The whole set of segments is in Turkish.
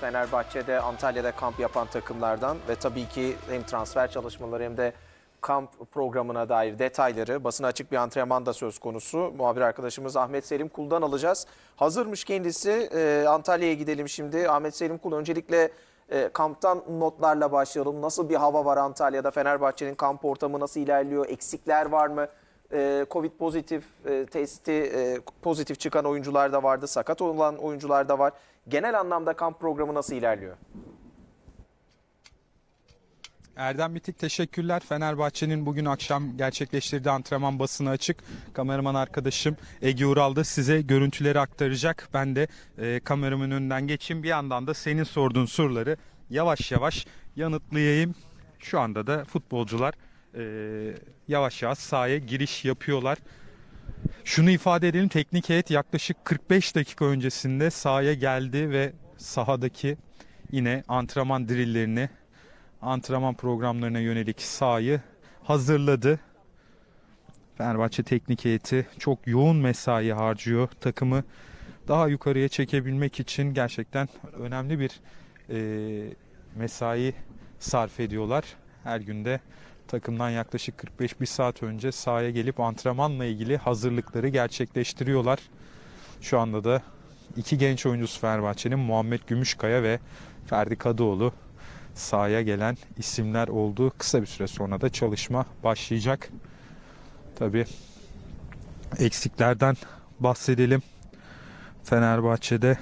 Fenerbahçe'de, Antalya'da kamp yapan takımlardan ve tabii ki hem transfer çalışmaları hem de kamp programına dair detayları, basına açık bir antrenman da söz konusu. Muhabir arkadaşımız Ahmet Selim Kul'dan alacağız. Hazırmış kendisi. Ee, Antalya'ya gidelim şimdi. Ahmet Selim Kul öncelikle e, kamptan notlarla başlayalım. Nasıl bir hava var Antalya'da? Fenerbahçe'nin kamp ortamı nasıl ilerliyor? Eksikler var mı? Ee, Covid pozitif e, testi e, pozitif çıkan oyuncular da vardı. Sakat olan oyuncular da var. Genel anlamda kamp programı nasıl ilerliyor? Erdem Bitik teşekkürler. Fenerbahçe'nin bugün akşam gerçekleştirdiği antrenman basını açık. Kameraman arkadaşım Ege Ural da size görüntüleri aktaracak. Ben de e, kameramın önünden geçeyim. Bir yandan da senin sorduğun soruları yavaş yavaş yanıtlayayım. Şu anda da futbolcular e, yavaş yavaş sahaya giriş yapıyorlar. Şunu ifade edelim teknik heyet yaklaşık 45 dakika öncesinde sahaya geldi ve sahadaki yine antrenman drillerini antrenman programlarına yönelik sahayı hazırladı. Fenerbahçe teknik heyeti çok yoğun mesai harcıyor. Takımı daha yukarıya çekebilmek için gerçekten önemli bir e, mesai sarf ediyorlar. Her günde takımdan yaklaşık 45 bir saat önce sahaya gelip antrenmanla ilgili hazırlıkları gerçekleştiriyorlar. Şu anda da iki genç oyuncusu Fenerbahçe'nin Muhammed Gümüşkaya ve Ferdi Kadıoğlu sahaya gelen isimler oldu. Kısa bir süre sonra da çalışma başlayacak. Tabi eksiklerden bahsedelim. Fenerbahçe'de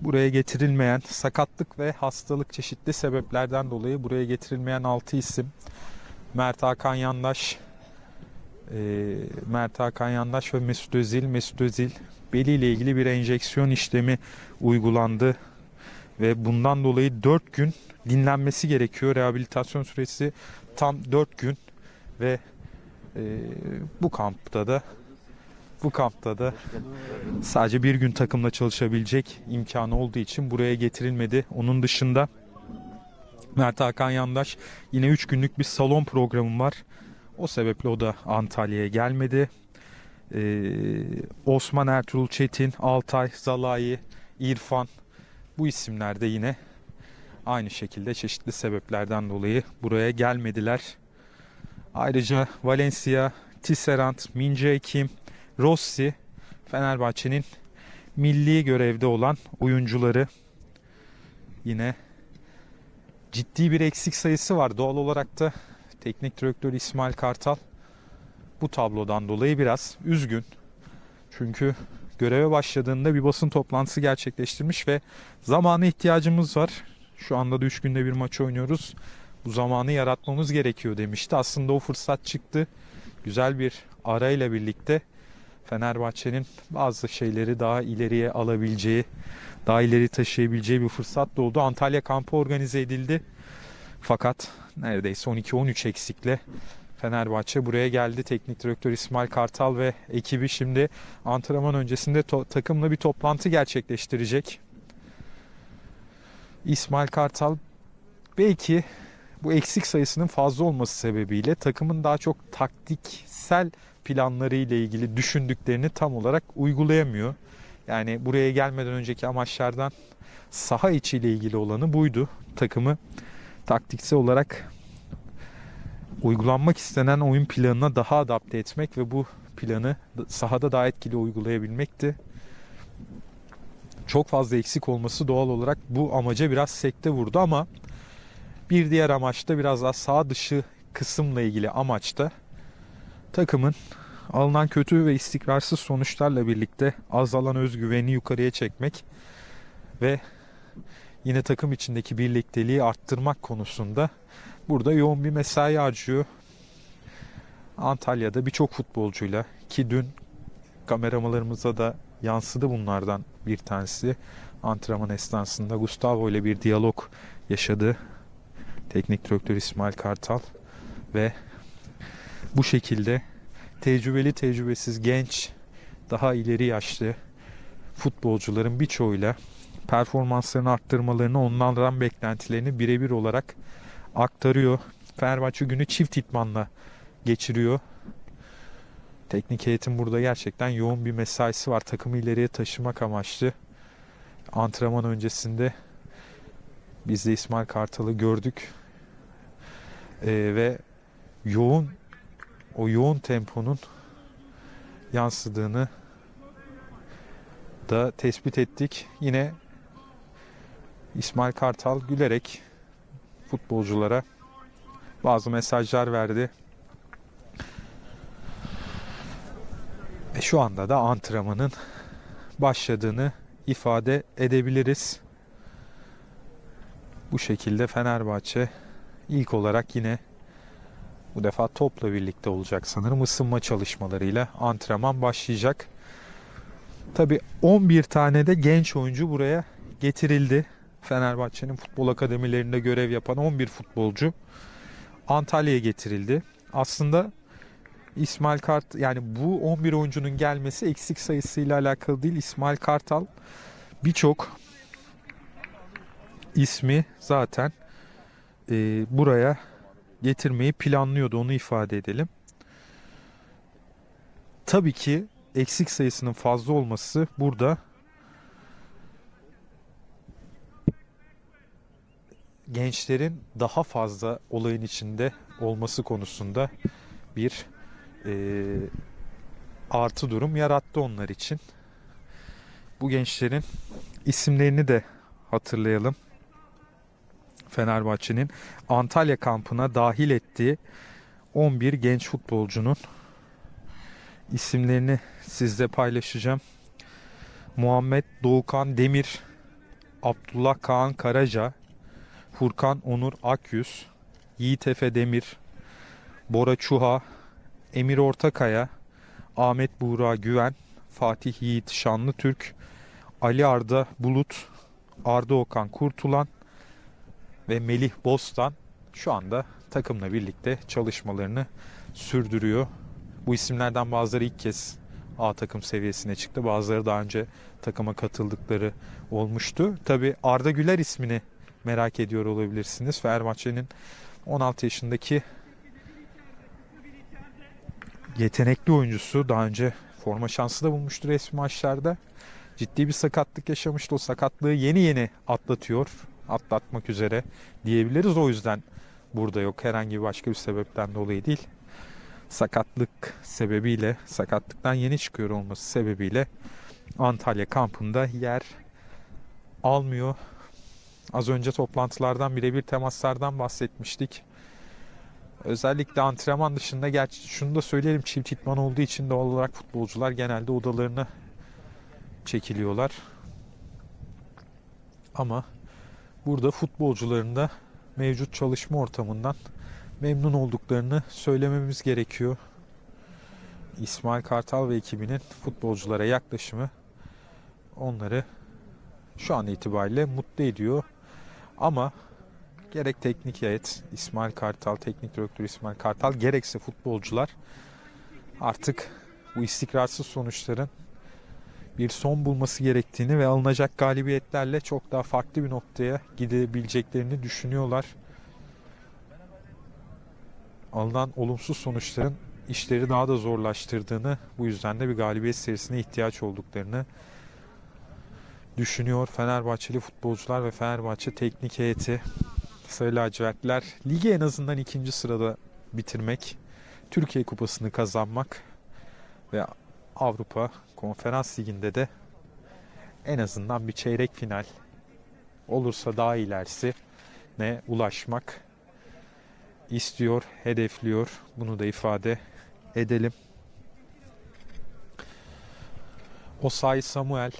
buraya getirilmeyen sakatlık ve hastalık çeşitli sebeplerden dolayı buraya getirilmeyen 6 isim Mert Hakan Yandaş e, Mert Hakan Yandaş ve Mesut Özil Mesut Özil beliyle ilgili bir enjeksiyon işlemi uygulandı ve bundan dolayı 4 gün dinlenmesi gerekiyor. Rehabilitasyon süresi tam 4 gün ve e, bu kampta da bu kampta da sadece bir gün takımla çalışabilecek imkanı olduğu için buraya getirilmedi. Onun dışında Mert Hakan Yandaş yine 3 günlük bir salon programı var. O sebeple o da Antalya'ya gelmedi. Ee, Osman Ertuğrul Çetin, Altay, Zalai, İrfan bu isimler de yine aynı şekilde çeşitli sebeplerden dolayı buraya gelmediler. Ayrıca Valencia, Tisserand, Mince Kim, Rossi Fenerbahçe'nin milli görevde olan oyuncuları yine ciddi bir eksik sayısı var. Doğal olarak da teknik direktör İsmail Kartal bu tablodan dolayı biraz üzgün. Çünkü göreve başladığında bir basın toplantısı gerçekleştirmiş ve zamana ihtiyacımız var. Şu anda da 3 günde bir maç oynuyoruz. Bu zamanı yaratmamız gerekiyor demişti. Aslında o fırsat çıktı. Güzel bir arayla birlikte Fenerbahçe'nin bazı şeyleri daha ileriye alabileceği, daha ileri taşıyabileceği bir fırsat da oldu. Antalya kampı organize edildi. Fakat neredeyse 12-13 eksikle Fenerbahçe buraya geldi. Teknik direktör İsmail Kartal ve ekibi şimdi antrenman öncesinde takımla bir toplantı gerçekleştirecek. İsmail Kartal belki bu eksik sayısının fazla olması sebebiyle takımın daha çok taktiksel planları ile ilgili düşündüklerini tam olarak uygulayamıyor. Yani buraya gelmeden önceki amaçlardan saha içi ile ilgili olanı buydu. Takımı taktiksel olarak uygulanmak istenen oyun planına daha adapte etmek ve bu planı sahada daha etkili uygulayabilmekti. Çok fazla eksik olması doğal olarak bu amaca biraz sekte vurdu ama bir diğer amaç da biraz daha sağ dışı kısımla ilgili amaçta takımın alınan kötü ve istikrarsız sonuçlarla birlikte azalan özgüveni yukarıya çekmek ve yine takım içindeki birlikteliği arttırmak konusunda burada yoğun bir mesai harcıyor. Antalya'da birçok futbolcuyla ki dün kameramalarımıza da yansıdı bunlardan bir tanesi. Antrenman esnasında Gustavo ile bir diyalog yaşadı. Teknik direktör İsmail Kartal ve bu şekilde tecrübeli tecrübesiz genç daha ileri yaşlı futbolcuların birçoğuyla performanslarını arttırmalarını onlardan beklentilerini birebir olarak aktarıyor. Fenerbahçe günü çift itmanla geçiriyor. Teknik heyetin burada gerçekten yoğun bir mesaisi var. Takımı ileriye taşımak amaçlı. Antrenman öncesinde Biz de İsmail Kartal'ı gördük. Ee, ve yoğun o yoğun temponun yansıdığını da tespit ettik. Yine İsmail Kartal gülerek futbolculara bazı mesajlar verdi. E şu anda da antrenmanın başladığını ifade edebiliriz. Bu şekilde Fenerbahçe ilk olarak yine bu defa topla birlikte olacak sanırım. Isınma çalışmalarıyla antrenman başlayacak. Tabi 11 tane de genç oyuncu buraya getirildi. Fenerbahçe'nin futbol akademilerinde görev yapan 11 futbolcu Antalya'ya getirildi. Aslında İsmail Kart yani bu 11 oyuncunun gelmesi eksik sayısıyla alakalı değil. İsmail Kartal birçok ismi zaten e, buraya getirmeyi planlıyordu onu ifade edelim. Tabii ki eksik sayısının fazla olması burada gençlerin daha fazla olayın içinde olması konusunda bir e, artı durum yarattı onlar için. Bu gençlerin isimlerini de hatırlayalım. Fenerbahçe'nin Antalya kampına dahil ettiği 11 genç futbolcunun isimlerini sizle paylaşacağım. Muhammed Doğukan Demir, Abdullah Kaan Karaca, Furkan Onur Akyüz, Yiğit Efe Demir, Bora Çuha, Emir Ortakaya, Ahmet Buğra Güven, Fatih Yiğit Şanlıtürk, Ali Arda Bulut, Arda Okan Kurtulan ve Melih Bostan şu anda takımla birlikte çalışmalarını sürdürüyor. Bu isimlerden bazıları ilk kez A takım seviyesine çıktı. Bazıları daha önce takıma katıldıkları olmuştu. Tabi Arda Güler ismini merak ediyor olabilirsiniz. Fenerbahçe'nin 16 yaşındaki yetenekli oyuncusu daha önce forma şansı da bulmuştu resmi maçlarda. Ciddi bir sakatlık yaşamıştı. O sakatlığı yeni yeni atlatıyor. Atlatmak üzere diyebiliriz. O yüzden burada yok. Herhangi başka bir sebepten dolayı değil. Sakatlık sebebiyle, sakatlıktan yeni çıkıyor olması sebebiyle Antalya kampında yer almıyor. Az önce toplantılardan birebir temaslardan bahsetmiştik. Özellikle antrenman dışında gerçi şunu da söyleyelim çift itman olduğu için doğal olarak futbolcular genelde odalarına çekiliyorlar. Ama burada futbolcuların da mevcut çalışma ortamından memnun olduklarını söylememiz gerekiyor. İsmail Kartal ve ekibinin futbolculara yaklaşımı onları şu an itibariyle mutlu ediyor. Ama gerek teknik heyet İsmail Kartal, teknik direktör İsmail Kartal gerekse futbolcular artık bu istikrarsız sonuçların bir son bulması gerektiğini ve alınacak galibiyetlerle çok daha farklı bir noktaya gidebileceklerini düşünüyorlar. Alınan olumsuz sonuçların işleri daha da zorlaştırdığını, bu yüzden de bir galibiyet serisine ihtiyaç olduklarını düşünüyor Fenerbahçeli futbolcular ve Fenerbahçe teknik heyeti. Sarı lacivertler ligi en azından ikinci sırada bitirmek, Türkiye Kupası'nı kazanmak ve Avrupa Konferans Ligi'nde de en azından bir çeyrek final olursa daha ilerisi ne ulaşmak istiyor, hedefliyor. Bunu da ifade edelim. Osay Samuel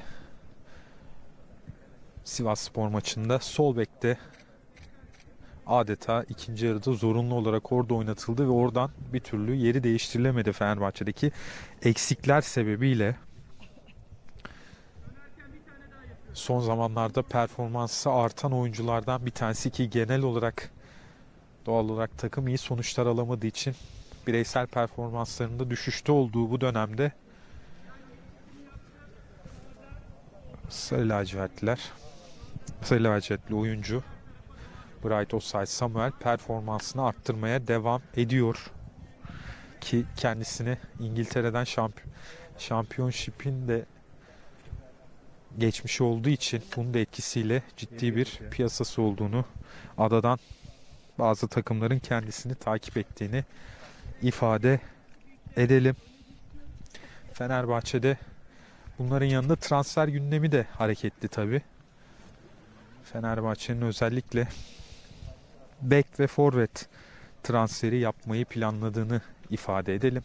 Sivas Spor maçında sol bekte adeta ikinci yarıda zorunlu olarak orada oynatıldı ve oradan bir türlü yeri değiştirilemedi Fenerbahçe'deki eksikler sebebiyle. Son zamanlarda performansı artan oyunculardan bir tanesi ki genel olarak doğal olarak takım iyi sonuçlar alamadığı için bireysel performanslarında düşüşte olduğu bu dönemde Sarı lacivertliler Sarı lacivertli oyuncu Bright Osay Samuel performansını arttırmaya devam ediyor. Ki kendisini İngiltere'den şamp şampiyonşipin de geçmiş olduğu için bunun da etkisiyle ciddi bir piyasası olduğunu adadan bazı takımların kendisini takip ettiğini ifade edelim. Fenerbahçe'de bunların yanında transfer gündemi de hareketli tabi. Fenerbahçe'nin özellikle bek ve forvet transferi yapmayı planladığını ifade edelim.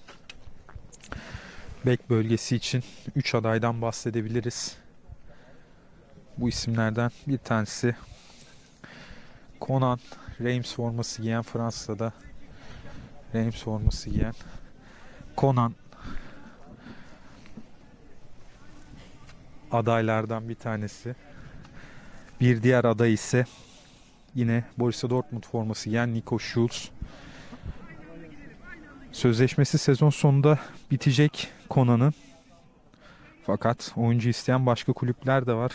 Bek bölgesi için 3 adaydan bahsedebiliriz. Bu isimlerden bir tanesi Conan Reims forması giyen Fransa'da Reims forması giyen Conan adaylardan bir tanesi. Bir diğer aday ise yine Borussia Dortmund forması giyen Nico Schulz. Sözleşmesi sezon sonunda bitecek Conan'ın. Fakat oyuncu isteyen başka kulüpler de var.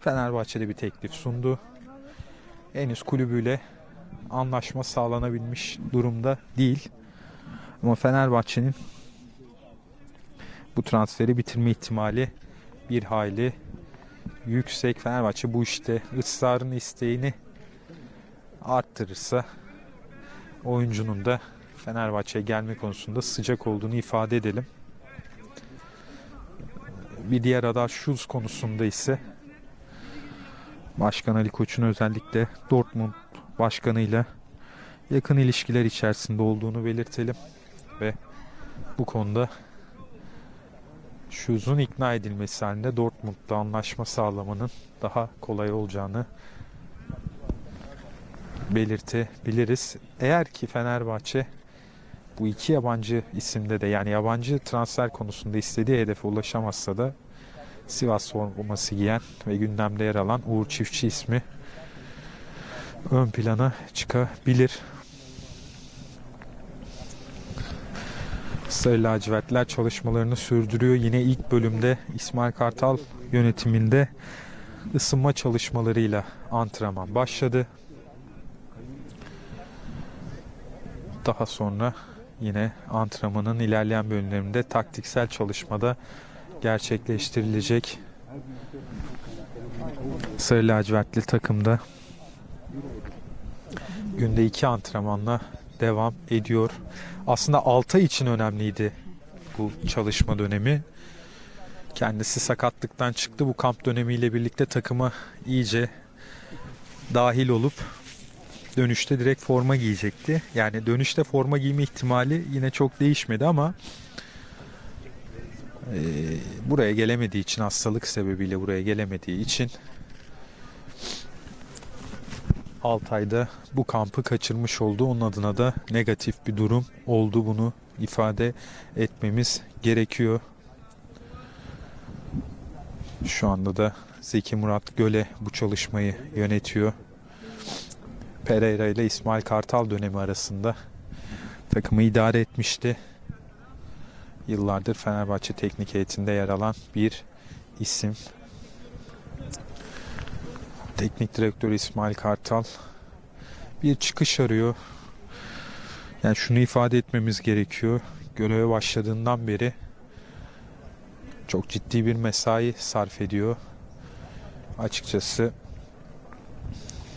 Fenerbahçe'de bir teklif sundu. Henüz kulübüyle anlaşma sağlanabilmiş durumda değil. Ama Fenerbahçe'nin bu transferi bitirme ihtimali bir hayli yüksek. Fenerbahçe bu işte ısrarını isteğini arttırırsa oyuncunun da Fenerbahçe'ye gelme konusunda sıcak olduğunu ifade edelim. Bir diğer aday Schulz konusunda ise Başkan Ali Koç'un özellikle Dortmund başkanıyla yakın ilişkiler içerisinde olduğunu belirtelim ve bu konuda Schulz'un ikna edilmesi halinde Dortmund'da anlaşma sağlamanın daha kolay olacağını belirtebiliriz. Eğer ki Fenerbahçe bu iki yabancı isimde de yani yabancı transfer konusunda istediği hedefe ulaşamazsa da Sivas forması giyen ve gündemde yer alan Uğur Çiftçi ismi ön plana çıkabilir. Sarı lacivertler çalışmalarını sürdürüyor. Yine ilk bölümde İsmail Kartal yönetiminde ısınma çalışmalarıyla antrenman başladı. Daha sonra yine antrenmanın ilerleyen bölümlerinde taktiksel çalışmada gerçekleştirilecek. Sarı lacivertli takımda günde iki antrenmanla devam ediyor. Aslında Altay için önemliydi bu çalışma dönemi. Kendisi sakatlıktan çıktı. Bu kamp dönemiyle birlikte takıma iyice dahil olup dönüşte direkt forma giyecekti. Yani dönüşte forma giyme ihtimali yine çok değişmedi ama e, buraya gelemediği için hastalık sebebiyle buraya gelemediği için Altay'da bu kampı kaçırmış oldu. Onun adına da negatif bir durum oldu. Bunu ifade etmemiz gerekiyor. Şu anda da Zeki Murat Göle bu çalışmayı yönetiyor. Pereira ile İsmail Kartal dönemi arasında takımı idare etmişti. Yıllardır Fenerbahçe teknik heyetinde yer alan bir isim. Teknik direktör İsmail Kartal bir çıkış arıyor. Yani şunu ifade etmemiz gerekiyor. Göreve başladığından beri çok ciddi bir mesai sarf ediyor. Açıkçası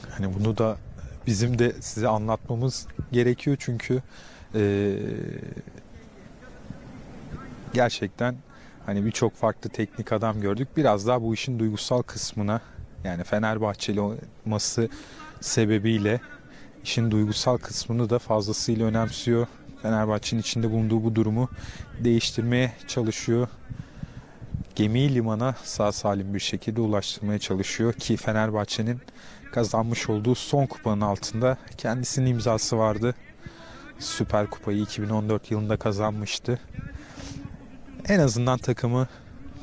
hani bunu da bizim de size anlatmamız gerekiyor çünkü eee, gerçekten hani birçok farklı teknik adam gördük. Biraz daha bu işin duygusal kısmına yani Fenerbahçeli olması sebebiyle işin duygusal kısmını da fazlasıyla önemsiyor. Fenerbahçe'nin içinde bulunduğu bu durumu değiştirmeye çalışıyor. Gemiyi limana sağ salim bir şekilde ulaştırmaya çalışıyor ki Fenerbahçe'nin kazanmış olduğu son kupanın altında kendisinin imzası vardı. Süper Kupayı 2014 yılında kazanmıştı. En azından takımı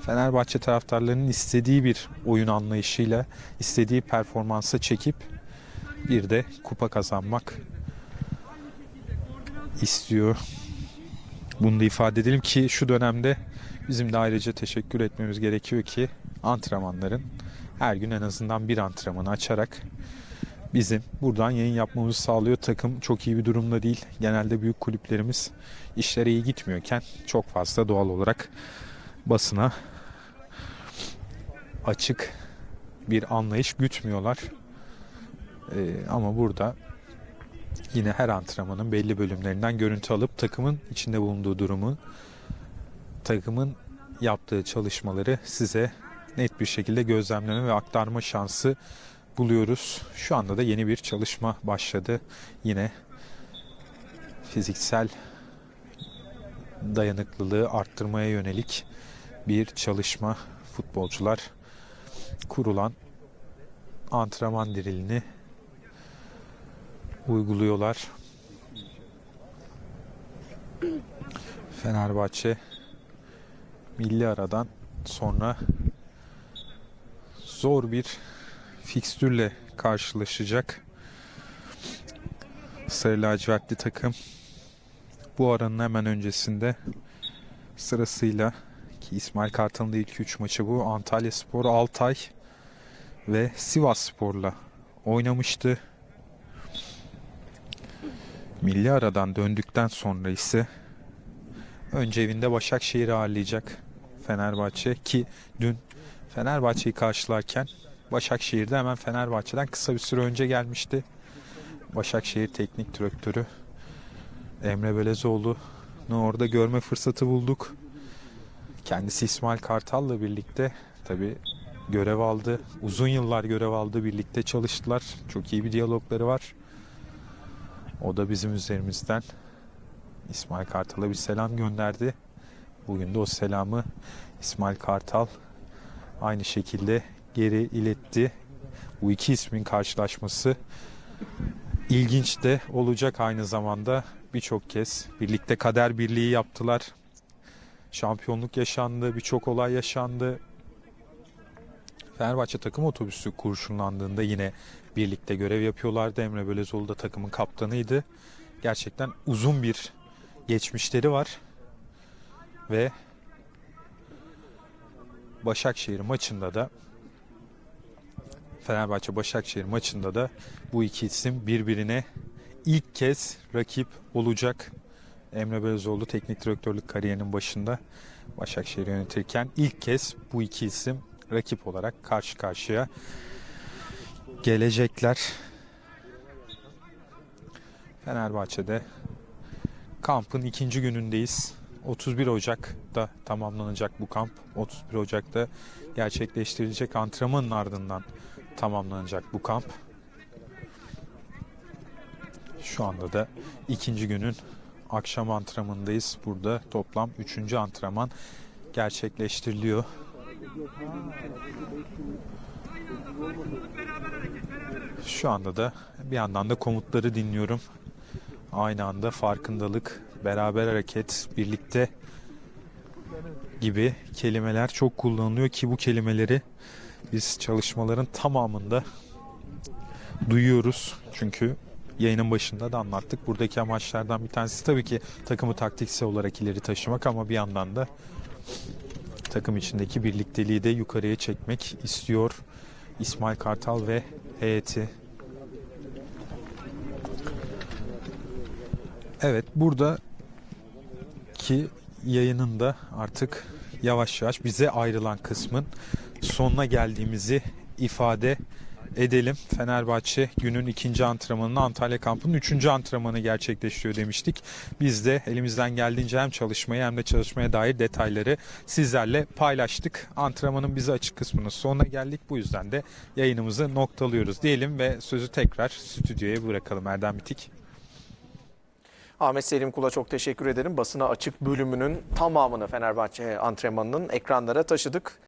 Fenerbahçe taraftarlarının istediği bir oyun anlayışıyla, istediği performansa çekip bir de kupa kazanmak istiyor. Bunu da ifade edelim ki şu dönemde bizim de ayrıca teşekkür etmemiz gerekiyor ki antrenmanların her gün en azından bir antrenmanı açarak bizim buradan yayın yapmamızı sağlıyor. Takım çok iyi bir durumda değil. Genelde büyük kulüplerimiz işleri iyi gitmiyorken çok fazla doğal olarak basına açık bir anlayış gütmüyorlar. Ee, ama burada yine her antrenmanın belli bölümlerinden görüntü alıp takımın içinde bulunduğu durumu, takımın yaptığı çalışmaları size net bir şekilde gözlemleme ve aktarma şansı buluyoruz. Şu anda da yeni bir çalışma başladı. Yine fiziksel dayanıklılığı arttırmaya yönelik bir çalışma futbolcular kurulan antrenman dirilini uyguluyorlar. Fenerbahçe milli aradan sonra zor bir fikstürle karşılaşacak. Sarı lacivertli takım bu aranın hemen öncesinde sırasıyla ki İsmail Kartal'ın ilk 3 maçı bu. Antalya Spor, Altay ve Sivas Spor'la oynamıştı. Milli aradan döndükten sonra ise önce evinde Başakşehir'i ağırlayacak Fenerbahçe ki dün Fenerbahçe'yi karşılarken Başakşehir'de hemen Fenerbahçe'den kısa bir süre önce gelmişti. Başakşehir Teknik Direktörü Emre Belezoğlu'nu orada görme fırsatı bulduk. Kendisi İsmail Kartal'la birlikte tabi görev aldı. Uzun yıllar görev aldı. Birlikte çalıştılar. Çok iyi bir diyalogları var. O da bizim üzerimizden İsmail Kartal'a bir selam gönderdi. Bugün de o selamı İsmail Kartal aynı şekilde geri iletti. Bu iki ismin karşılaşması ilginç de olacak aynı zamanda. Birçok kez birlikte kader birliği yaptılar. Şampiyonluk yaşandı, birçok olay yaşandı. Fenerbahçe takım otobüsü kurşunlandığında yine birlikte görev yapıyorlardı. Emre Belözoğlu da takımın kaptanıydı. Gerçekten uzun bir geçmişleri var. Ve Başakşehir maçında da Fenerbahçe Başakşehir maçında da bu iki isim birbirine ilk kez rakip olacak. Emre Belözoğlu teknik direktörlük kariyerinin başında Başakşehir yönetirken ilk kez bu iki isim rakip olarak karşı karşıya gelecekler. Fenerbahçe'de kampın ikinci günündeyiz. 31 Ocak'ta tamamlanacak bu kamp. 31 Ocak'ta gerçekleştirilecek antrenmanın ardından tamamlanacak bu kamp. Şu anda da ikinci günün akşam antrenmanındayız. Burada toplam üçüncü antrenman gerçekleştiriliyor. Şu anda da bir yandan da komutları dinliyorum. Aynı anda farkındalık, beraber hareket, birlikte gibi kelimeler çok kullanılıyor ki bu kelimeleri biz çalışmaların tamamında duyuyoruz. Çünkü yayının başında da anlattık. Buradaki amaçlardan bir tanesi tabii ki takımı taktiksel olarak ileri taşımak ama bir yandan da takım içindeki birlikteliği de yukarıya çekmek istiyor İsmail Kartal ve heyeti. Evet burada ki yayının da artık yavaş yavaş bize ayrılan kısmın sonuna geldiğimizi ifade edelim. Fenerbahçe günün ikinci antrenmanını Antalya kampının üçüncü antrenmanı gerçekleştiriyor demiştik. Biz de elimizden geldiğince hem çalışmayı hem de çalışmaya dair detayları sizlerle paylaştık. Antrenmanın bize açık kısmının sonuna geldik. Bu yüzden de yayınımızı noktalıyoruz diyelim ve sözü tekrar stüdyoya bırakalım Erdem Bitik. Ahmet Selim Kul'a çok teşekkür ederim. Basına açık bölümünün tamamını Fenerbahçe antrenmanının ekranlara taşıdık.